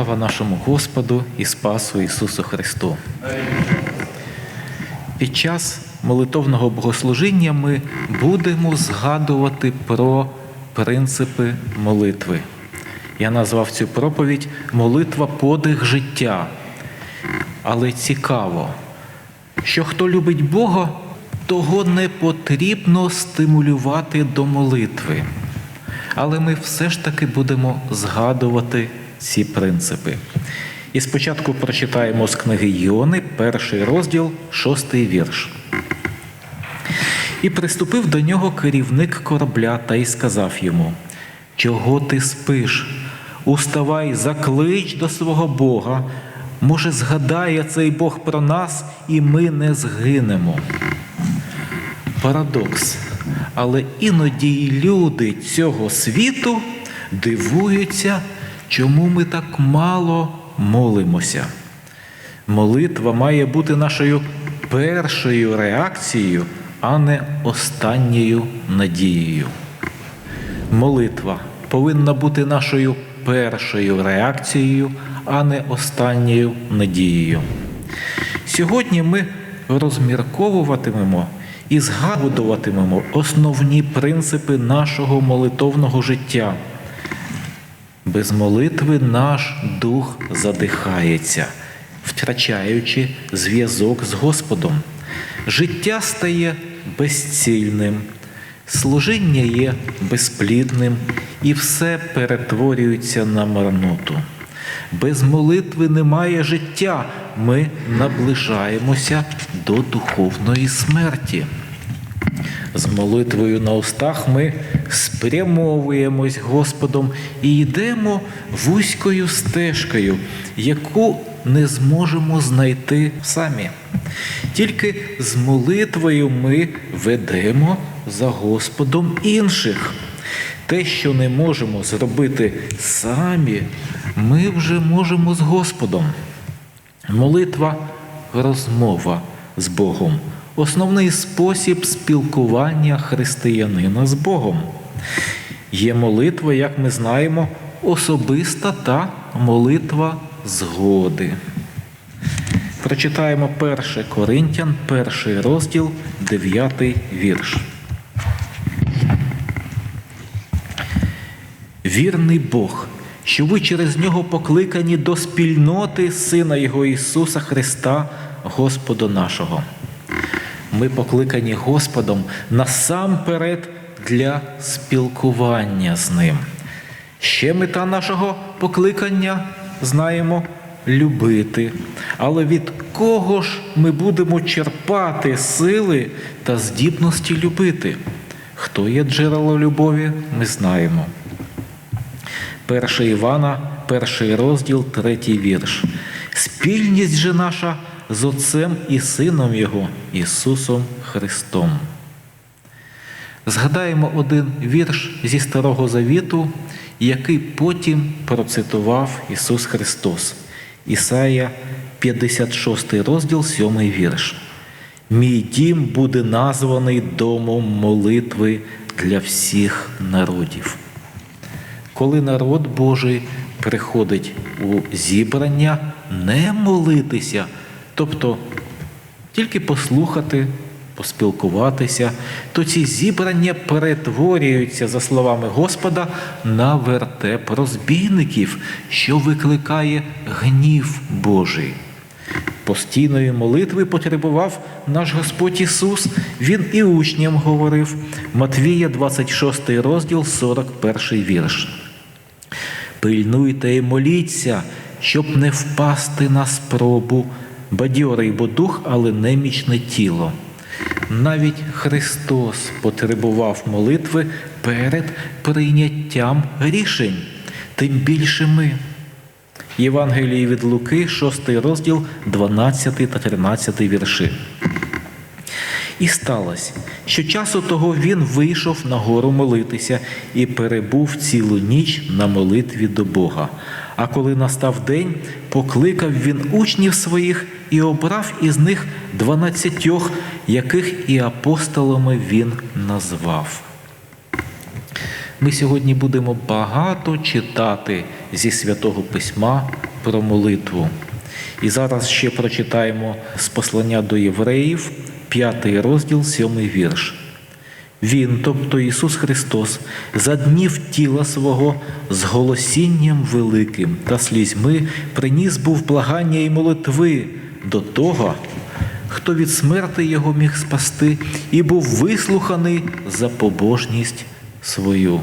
Слава нашому Господу і Спасу Ісусу Христу! Під час молитовного богослужіння ми будемо згадувати про принципи молитви. Я назвав цю проповідь Молитва подих життя. Але цікаво, що хто любить Бога, того не потрібно стимулювати до молитви. Але ми все ж таки будемо згадувати ці принципи. І спочатку прочитаємо з книги Йони, перший розділ, шостий вірш. І приступив до нього керівник корабля та й сказав йому: Чого ти спиш? Уставай, заклич до свого Бога. Може, згадає цей Бог про нас, і ми не згинемо. Парадокс. Але іноді й люди цього світу дивуються, чому ми так мало молимося. Молитва має бути нашою першою реакцією, а не останньою надією. Молитва повинна бути нашою першою реакцією, а не останньою надією. Сьогодні ми розмірковуватимемо і згадуватимемо основні принципи нашого молитовного життя. Без молитви наш дух задихається, втрачаючи зв'язок з Господом. Життя стає безцільним, служіння є безплідним і все перетворюється на марноту. Без молитви немає життя, ми наближаємося до духовної смерті. З молитвою на устах ми спрямовуємось Господом і йдемо вузькою стежкою, яку не зможемо знайти самі. Тільки з молитвою ми ведемо за Господом інших. Те, що не можемо зробити самі, ми вже можемо з Господом. Молитва розмова з Богом основний спосіб спілкування християнина з Богом. Є молитва, як ми знаємо, особиста та молитва згоди. Прочитаємо 1 Коринтян, перший розділ, 9 вірш. Вірний Бог, що ви через нього покликані до спільноти Сина Його Ісуса Христа, Господа нашого. Ми покликані Господом насамперед для спілкування з Ним. Ще мета нашого покликання знаємо любити. Але від кого ж ми будемо черпати сили та здібності любити? Хто є джерело любові, ми знаємо. 1 Івана, перший розділ, третій вірш. Спільність же наша з Отцем і Сином Його Ісусом Христом. Згадаємо один вірш зі Старого Завіту, який потім процитував Ісус Христос. Ісая, 56 розділ, 7 вірш. Мій дім буде названий домом молитви для всіх народів. Коли народ Божий приходить у зібрання, не молитися, тобто тільки послухати, поспілкуватися, то ці зібрання перетворюються, за словами Господа, на вертеп розбійників, що викликає гнів Божий. Постійної молитви потребував наш Господь Ісус. Він і учням говорив Матвія, 26 розділ, 41 вірш. Пильнуйте і моліться, щоб не впасти на спробу, бадьорий бо дух, але немічне тіло. Навіть Христос потребував молитви перед прийняттям рішень, тим більше ми. Євангелії від Луки, 6 розділ, 12 та 13 вірші. І сталося, що часу того він вийшов на гору молитися і перебув цілу ніч на молитві до Бога. А коли настав день, покликав він учнів своїх і обрав із них дванадцятьох, яких і апостолами він назвав. Ми сьогодні будемо багато читати зі святого письма про молитву. І зараз ще прочитаємо з послання до євреїв, п'ятий розділ, сьомий вірш. Він, тобто Ісус Христос, за днів тіла свого з голосінням великим та слізьми приніс був благання і молитви до того, хто від смерти його міг спасти, і був вислуханий за побожність свою.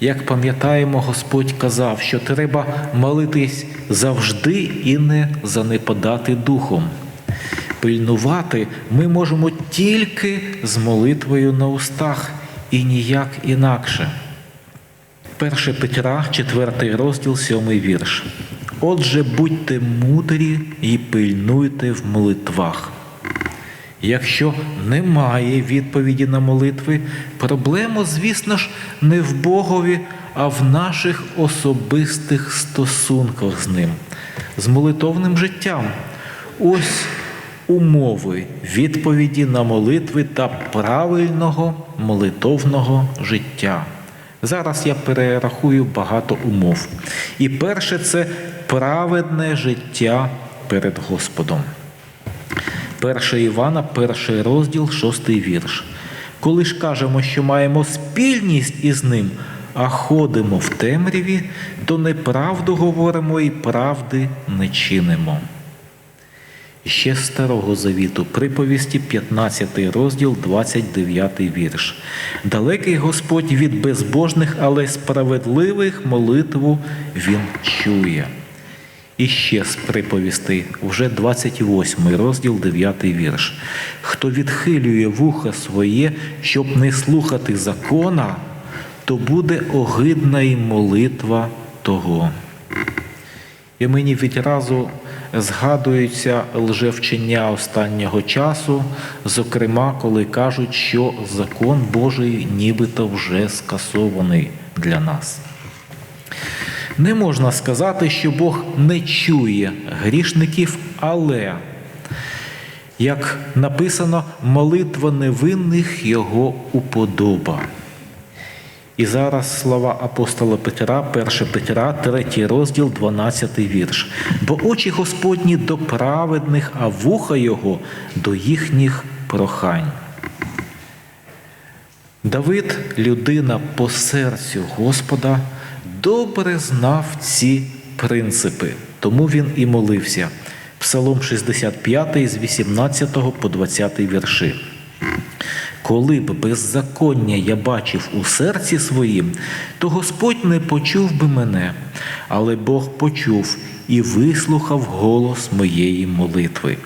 Як пам'ятаємо, Господь казав, що треба молитись завжди і не занепадати духом. Пильнувати ми можемо тільки з молитвою на устах і ніяк інакше. 1 Петра, 4 розділ, 7 вірш. Отже, будьте мудрі і пильнуйте в молитвах. Якщо немає відповіді на молитви, проблема, звісно ж, не в Богові, а в наших особистих стосунках з ним, з молитовним життям. Ось умови відповіді на молитви та правильного молитовного життя. Зараз я перерахую багато умов. І перше це праведне життя перед Господом. 1 Івана, перший розділ, шостий вірш. Коли ж кажемо, що маємо спільність із ним, а ходимо в темряві, то неправду говоримо і правди не чинимо. Ще Старого Завіту, приповісті, 15 розділ, 29 вірш. Далекий Господь від безбожних, але справедливих молитву Він чує. І ще з приповістей, вже 28 розділ, 9 вірш. Хто відхилює вуха своє, щоб не слухати закона, то буде огидна й молитва того. І мені відразу згадуються лжевчення останнього часу, зокрема, коли кажуть, що закон Божий нібито вже скасований для нас. Не можна сказати, що Бог не чує грішників, але, як написано, молитва невинних Його уподоба. І зараз слова апостола Петра, 1 Петра, 3 розділ, 12 вірш. Бо очі Господні до праведних, а вуха Його до їхніх прохань. Давид, людина по серцю Господа, добре знав ці принципи, тому він і молився. Псалом 65 з 18 по 20 вірші. Коли б беззаконня я бачив у серці своїм, то Господь не почув би мене, але Бог почув і вислухав голос моєї молитви.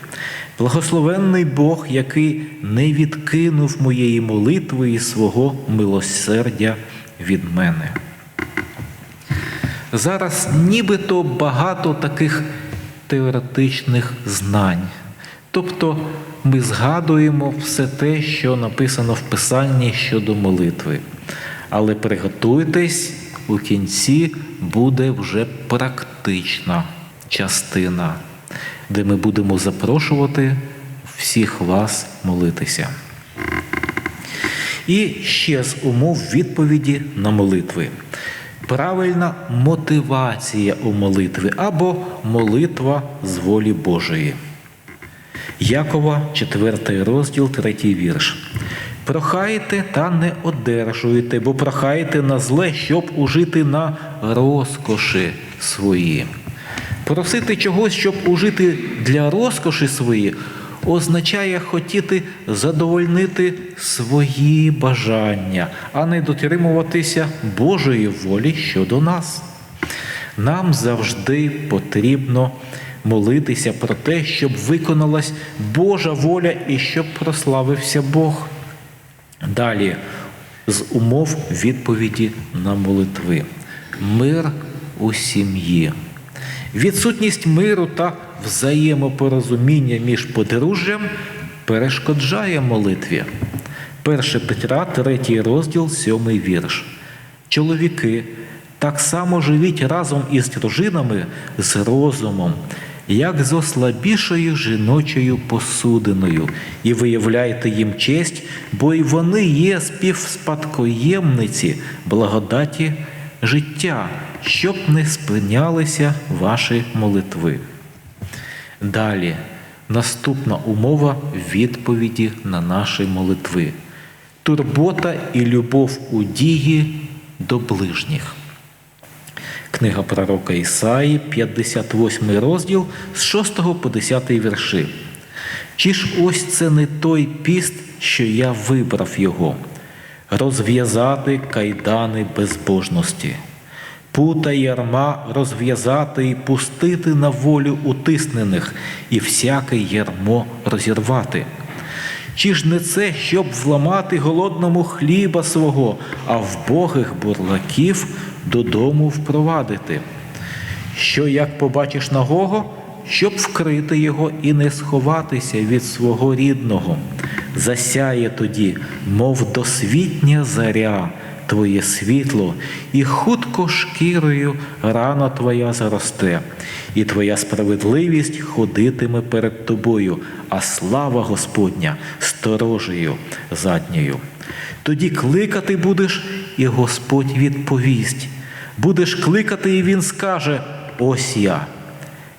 Благословенний Бог, який не відкинув моєї молитви і свого милосердя від мене. Зараз нібито багато таких теоретичних знань. Тобто ми згадуємо все те, що написано в Писанні щодо молитви. Але приготуйтесь, у кінці буде вже практична частина, де ми будемо запрошувати всіх вас молитися. І ще з умов відповіді на молитви. Правильна мотивація у молитві або молитва з волі Божої. Якова, 4 розділ, 3 вірш. Прохайте та не одержуєте, бо прохаєте на зле, щоб ужити на розкоші свої. Просити чогось, щоб ужити для розкоші свої, означає хотіти задовольнити свої бажання, а не дотримуватися Божої волі щодо нас. Нам завжди потрібно молитися про те, щоб виконалась Божа воля і щоб прославився Бог. Далі з умов відповіді на молитви. Мир у сім'ї. Відсутність миру та взаємопорозуміння між подружжям перешкоджає молитві. 1 Петра, 3 розділ, 7 вірш. Чоловіки так само живіть разом із дружинами з розумом, як з ослабішою жіночою посудиною, і виявляйте їм честь, бо й вони є співспадкоємниці благодаті життя, щоб не спинялися ваші молитви. Далі, наступна умова відповіді на наші молитви. Турбота і любов у дії до ближніх. Книга пророка Ісаї, 58 розділ з 6 по 10 вірши. Чи ж ось це не той піст, що я вибрав його, розв'язати кайдани безбожності, пута ярма розв'язати і пустити на волю утиснених, і всяке ярмо розірвати. Чи ж не це, щоб вламати голодному хліба свого, а вбогих бурлаків додому впровадити? Що як побачиш нагого, щоб вкрити його і не сховатися від свого рідного, засяє тоді, мов досвітня заря, твоє світло, і хутко шкірою рана твоя заросте, і твоя справедливість ходитиме перед тобою, а слава Господня сторожею задньою. Тоді кликати будеш, і Господь відповість. Будеш кликати, і Він скаже: Ось я.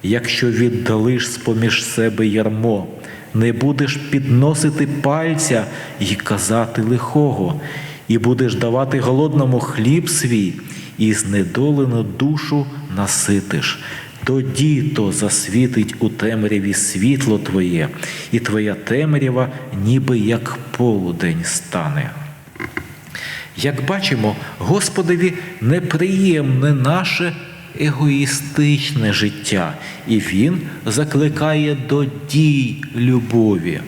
Якщо віддалиш з-поміж себе ярмо, не будеш підносити пальця і казати лихого, і будеш давати голодному хліб свій, і знедолену душу наситиш. Тоді то засвітить у темряві світло Твоє, і Твоя темрява ніби як полудень стане. Як бачимо, Господові неприємне наше егоїстичне життя, і Він закликає до дій любові.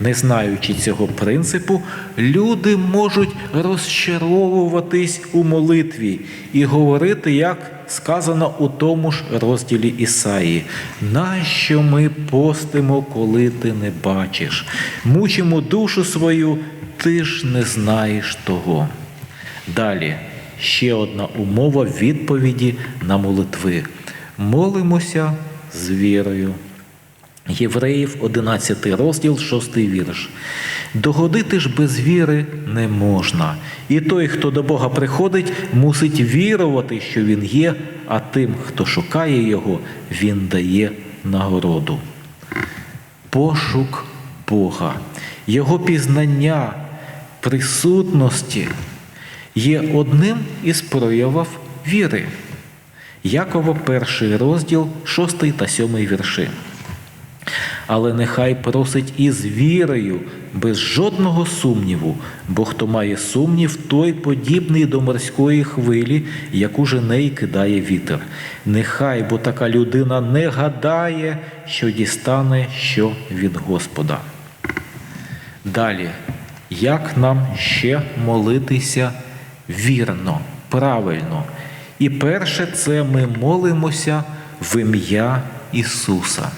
Не знаючи цього принципу, люди можуть розчаровуватись у молитві і говорити, як сказано у тому ж розділі Ісаї, нащо ми постимо, коли ти не бачиш? Мучимо душу свою, ти ж не знаєш того. Далі ще одна умова відповіді на молитви. Молимося з вірою. Євреїв 11 розділ, 6 вірш. Догодити ж без віри не можна. І той, хто до Бога приходить, мусить вірувати, що Він є, а тим, хто шукає Його, Він дає нагороду. Пошук Бога, Його пізнання, присутності є одним із проявів віри. Якова, перший розділ, 6 та 7 вірши. Але нехай просить із вірою, без жодного сумніву, бо хто має сумнів, той подібний до морської хвилі, яку жене кидає вітер. Нехай, бо така людина не гадає, що дістане що від Господа. Далі, як нам ще молитися вірно, правильно? І перше, це ми молимося в ім'я Ісуса.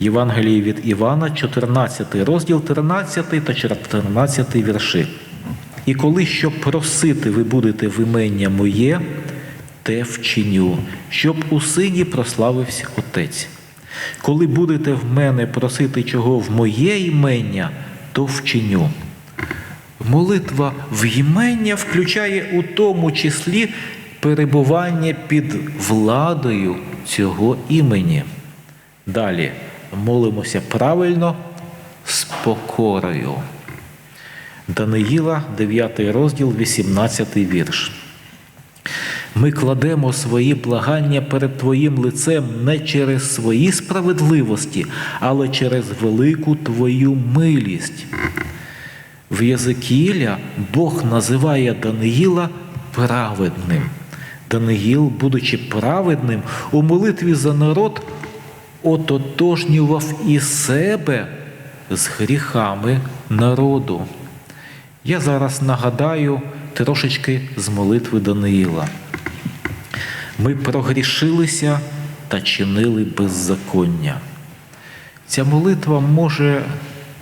Євангелії від Івана, 14 розділ, 13 та 14 вірші. І коли що просити ви будете в імення моє, те вчиню, щоб у сині прославився Отець. Коли будете в мене просити чого в моє імення, то вчиню. Молитва в імення включає у тому числі перебування під владою цього імені. Далі молимося правильно з покорою. Даниїла, 9 розділ, 18 вірш. Ми кладемо свої благання перед Твоїм лицем не через свої справедливості, але через велику Твою милість. В Єзекіїля Бог називає Даниїла праведним. Даниїл, будучи праведним, у молитві за народ ототожнював і себе з гріхами народу. Я зараз нагадаю трошечки з молитви Даниїла. Ми прогрішилися та чинили беззаконня. Ця молитва може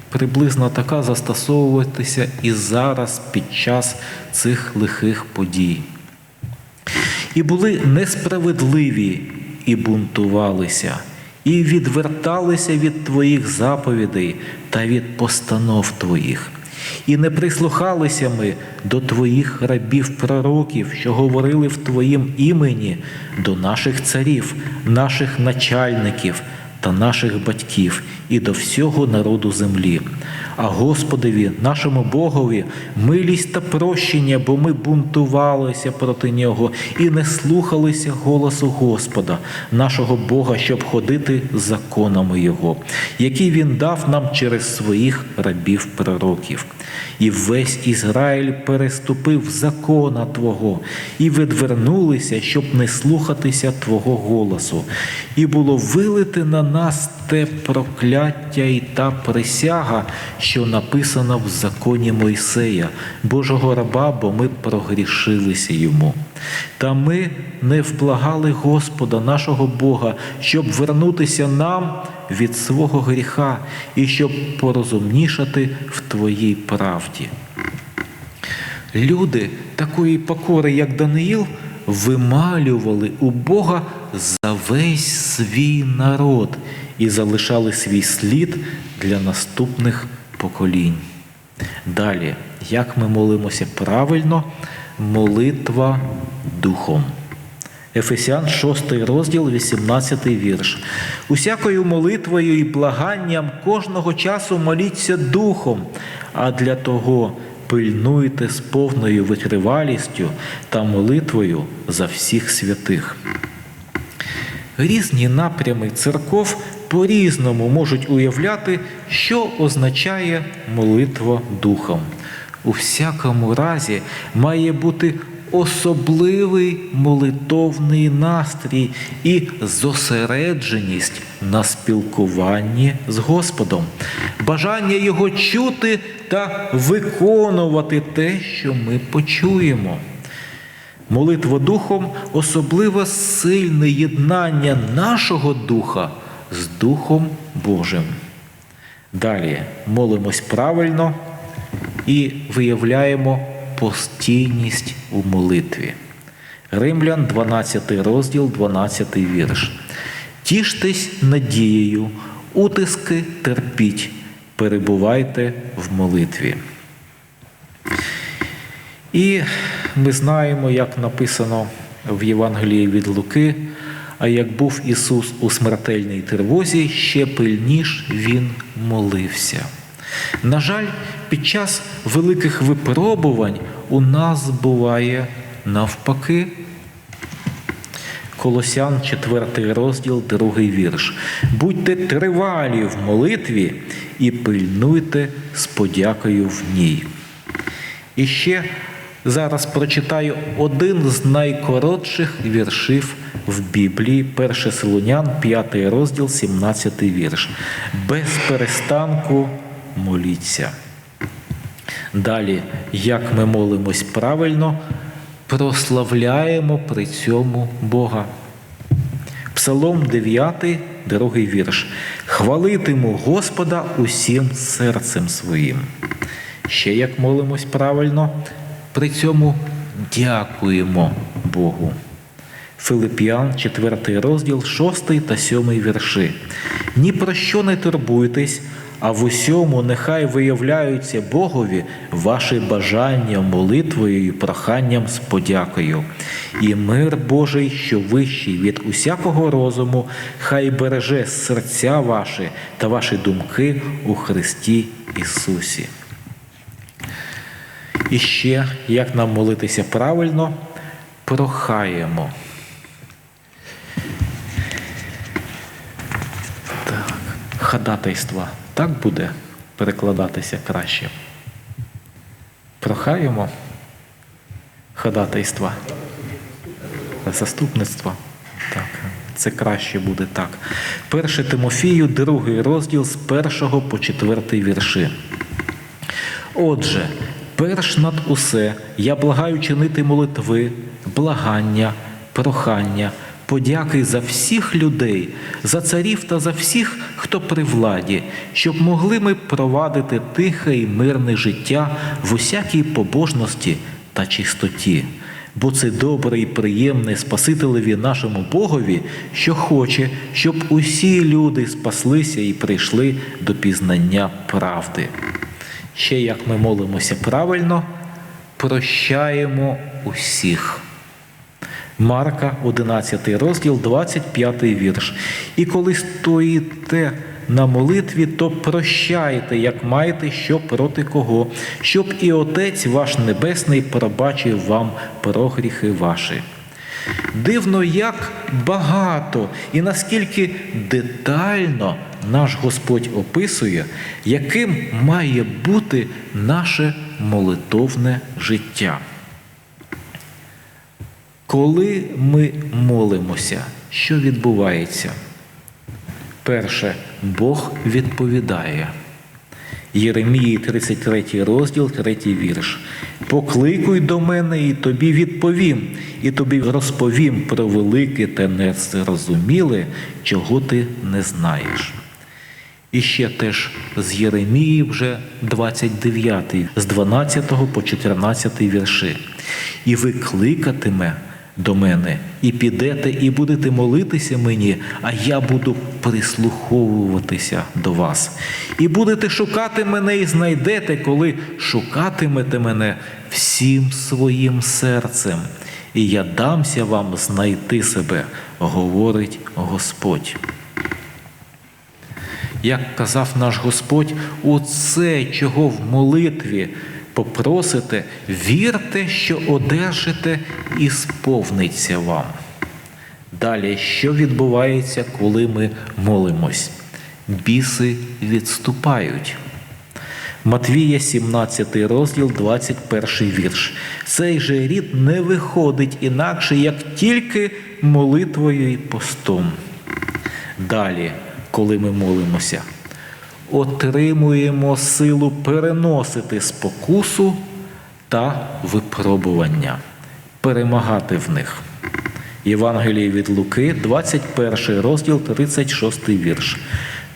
приблизно така застосовуватися і зараз під час цих лихих подій. І були несправедливі і бунтувалися, і відверталися від Твоїх заповідей та від постанов Твоїх. І не прислухалися ми до Твоїх рабів пророків, що говорили в Твоїм імені до наших царів, наших начальників та наших батьків і до всього народу землі. А Господові, нашому Богові, милість та прощення, бо ми бунтувалися проти Нього і не слухалися голосу Господа, нашого Бога, щоб ходити законами Його, які Він дав нам через своїх рабів пророків. І весь Ізраїль переступив закона Твого і відвернулися, щоб не слухатися Твого голосу, і було вилите на нас те прокляття і та присяга, що написана в законі Мойсея, Божого раба, бо ми прогрішилися йому. Та ми не вплагали Господа, нашого Бога, щоб вернутися нам від свого гріха і щоб порозумнішати в Твоїй правді. Люди такої покори, як Даниїл, вималювали у Бога за весь свій народ і залишали свій слід для наступних поколінь. Далі, як ми молимося правильно, молитва духом. Ефесян 6 розділ, 18 вірш. Усякою молитвою і благанням кожного часу моліться духом, а для того пильнуйте з повною витривалістю та молитвою за всіх святих. Різні напрями церков по-різному можуть уявляти, що означає молитва духом. У всякому разі має бути особливий молитовний настрій і зосередженість на спілкуванні з Господом, бажання Його чути та виконувати те, що ми почуємо. Молитва Духом особливо сильне єднання нашого Духа з Духом Божим. Далі молимось правильно і виявляємо постійність у молитві. Римлян, 12 розділ, 12 вірш. Тіштесь надією, утиски терпіть, перебувайте в молитві. І ми знаємо, як написано в Євангелії від Луки, а як був Ісус у смертельній тривозі, ще пильніш Він молився. На жаль, під час великих випробувань у нас буває навпаки. Колосян, 4 розділ, 2 вірш. Будьте тривалі в молитві і пильнуйте з подякою в ній. І ще зараз прочитаю один з найкоротших віршів в Біблії, 1 Солонян, 5 розділ, 17 вірш. Без перестанку моліться. Далі, як ми молимось правильно, прославляємо при цьому Бога. Псалом 9, другий вірш. Хвалитиму Господа усім серцем своїм. Ще як молимось правильно, при цьому дякуємо Богу. Филип'ян, 4 розділ, 6 та 7 вірши. Ні про що не турбуйтесь, а в усьому нехай виявляються Богові ваші бажання молитвою і проханням з подякою. І мир Божий, що вищий від усякого розуму, хай береже серця ваші та ваші думки у Христі Ісусі. І ще, як нам молитися правильно, прохаємо. Так, ходатайства. Так буде перекладатися краще. Прохаємо ходатайства. Заступництва. Так, це краще буде так. Перше Тимофію, другий розділ з першого по четвертий вірши. Отже, перш над усе я благаю чинити молитви, благання, прохання, подяки за всіх людей, за царів та за всіх, хто при владі, щоб могли ми провадити тихе і мирне життя в усякій побожності та чистоті. Бо це добре і приємне Спасителеві нашому Богові, що хоче, щоб усі люди спаслися і прийшли до пізнання правди. Ще як ми молимося правильно, прощаємо усіх. Марка, 11 розділ, 25 вірш. І коли стоїте на молитві, то прощайте, як маєте що проти кого, щоб і Отець ваш Небесний пробачив вам прогріхи ваші. Дивно, як багато і наскільки детально наш Господь описує, яким має бути наше молитовне життя. Коли ми молимося, що відбувається? Перше, Бог відповідає. Єремії 33 розділ, 3 вірш. Покликуй до мене, і тобі відповім, і тобі розповім про велике та незрозуміле, чого ти не знаєш. І ще теж з Єремії вже 29, з 12 по 14 вірши. І ви кликатиме до мене, і підете, і будете молитися мені, а я буду прислуховуватися до вас. І будете шукати мене і знайдете, коли шукатимете мене всім своїм серцем. І я дамся вам знайти себе, говорить Господь. Як казав наш Господь, оце, чого в молитві попросите, вірте, що одержите і сповниться вам. Далі, що відбувається, коли ми молимось? Біси відступають. Матвія, 17 розділ, 21 вірш. Цей же рід не виходить інакше, як тільки молитвою і постом. Далі, коли ми молимося, отримуємо силу переносити спокусу та випробування, перемагати в них. Євангеліє від Луки, 21 розділ, 36 вірш.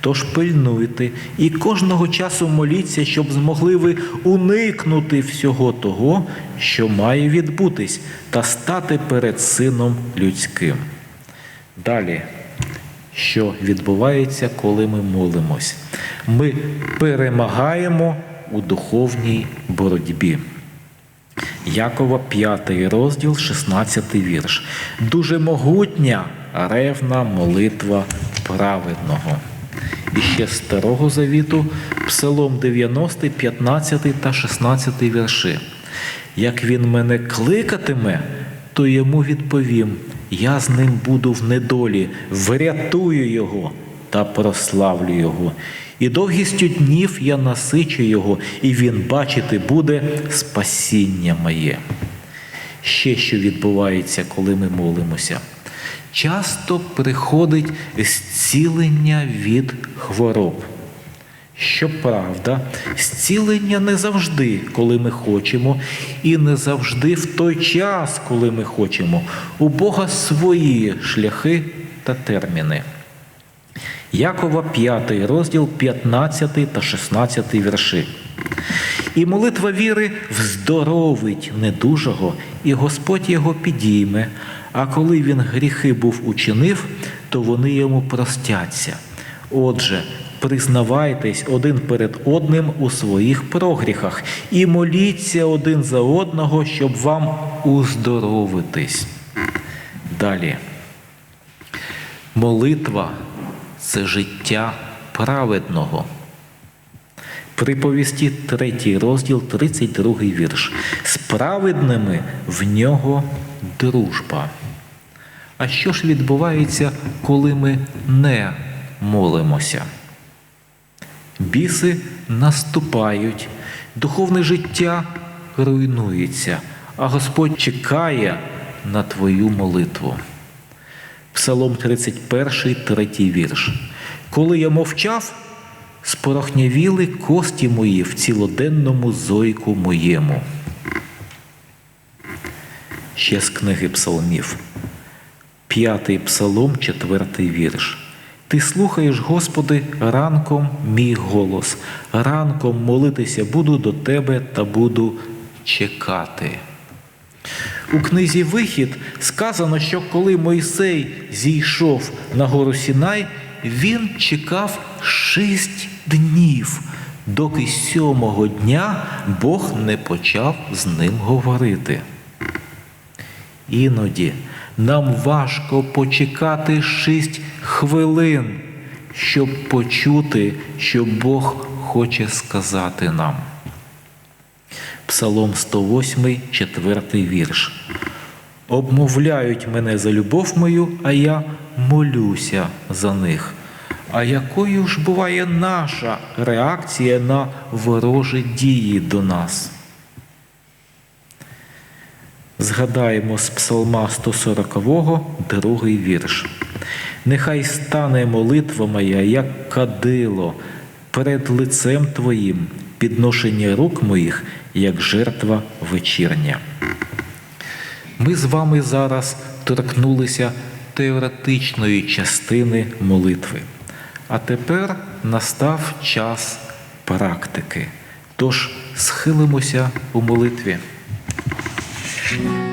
Тож пильнуйте і кожного часу моліться, щоб змогли ви уникнути всього того, що має відбутись, та стати перед Сином людським. Далі, що відбувається, коли ми молимось? Ми перемагаємо у духовній боротьбі. Якова 5 розділ, 16 вірш. Дуже могутня ревна молитва праведного. І ще Старого Завіту, Псалом 90, 15 та 16 вірші. Як він мене кликатиме, то йому відповім: я з ним буду в недолі, врятую його та прославлю його. І довгістю днів я насичу його, і він бачити буде спасіння моє. Ще що відбувається, коли ми молимося. Часто приходить зцілення від хвороб. Щоправда, зцілення не завжди, коли ми хочемо, і не завжди в той час, коли ми хочемо. У Бога свої шляхи та терміни. Якова 5 розділ 15 та 16 вірші. І молитва віри вздоровить недужого, і Господь його підійме. А коли він гріхи був учинив, то вони йому простяться. Отже, признавайтесь один перед одним у своїх прогріхах і моліться один за одного, щоб вам уздоровитись. Далі. Молитва це життя праведного. Приповісті 3 розділ, 32 вірш. З праведними в нього дружба. А що ж відбувається, коли ми не молимося? Біси наступають, духовне життя руйнується, а Господь чекає на твою молитву. Псалом 31, 3 вірш. Коли я мовчав, спорохнявіли кості мої в цілоденному зойку моєму. Ще з книги Псалмів. П'ятий псалом, четвертий вірш. Ти слухаєш, Господи, ранком мій голос, ранком молитися буду до Тебе та буду чекати. У книзі Вихід сказано, що коли Мойсей зійшов на гору Сінай, він чекав шість днів, доки сьомого дня Бог не почав з ним говорити. Іноді нам важко почекати шість хвилин, щоб почути, що Бог хоче сказати нам. Псалом 108, 4 вірш. Обмовляють мене за любов мою, а я молюся за них. А якою ж буває наша реакція на ворожі дії до нас? Згадаємо з Псалма 140, другий вірш. Нехай стане молитва моя, як кадило, перед лицем Твоїм, підношення рук моїх, як жертва вечірня. Ми з вами зараз торкнулися теоретичної частини молитви. А тепер настав час практики. Тож схилимося у молитві. Bye.